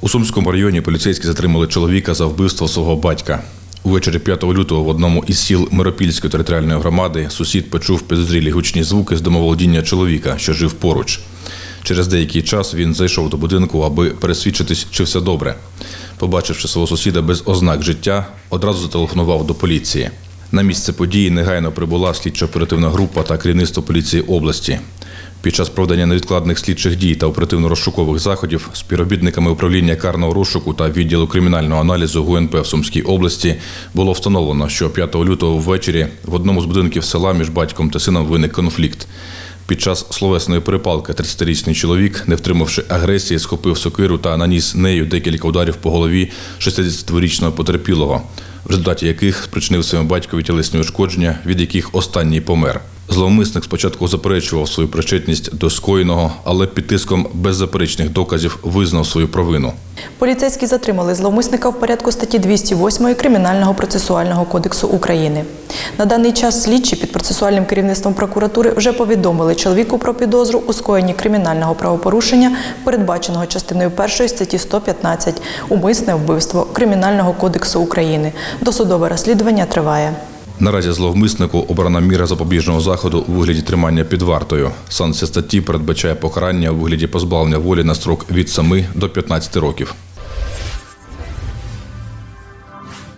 У Сумському районі поліцейські затримали чоловіка за вбивство свого батька. Увечері 5 лютого в одному із сіл Миропільської територіальної громади сусід почув підозрілі гучні звуки з домоволодіння чоловіка, що жив поруч. Через деякий час він зайшов до будинку, аби пересвідчитись, чи все добре. Побачивши свого сусіда без ознак життя, одразу зателефонував до поліції. На місце події негайно прибула слідчо-оперативна група та керівництво поліції області. Під час проведення невідкладних слідчих дій та оперативно-розшукових заходів співробітниками управління карного розшуку та відділу кримінального аналізу ГУНП в Сумській області було встановлено, що 5 лютого ввечері в одному з будинків села між батьком та сином виник конфлікт. Під час словесної перепалки 30-річний чоловік, не втримавши агресії, схопив сокиру та наніс нею декілька ударів по голові 62-річного потерпілого, в результаті яких спричинив своєму батькові тілесні ушкодження, від яких останній помер. Зловмисник спочатку заперечував свою причетність до скоєного, але під тиском беззаперечних доказів визнав свою провину. Поліцейські затримали зловмисника в порядку статті 208 Кримінального процесуального кодексу України. На даний час слідчі під процесуальним керівництвом прокуратури вже повідомили чоловіку про підозру у скоєнні кримінального правопорушення, передбаченого частиною 1 статті 115 умисне вбивство Кримінального кодексу України. Досудове розслідування триває. Наразі зловмиснику обрана міра запобіжного заходу у вигляді тримання під вартою. Санкція статті передбачає покарання у вигляді позбавлення волі на строк від 7 до 15 років.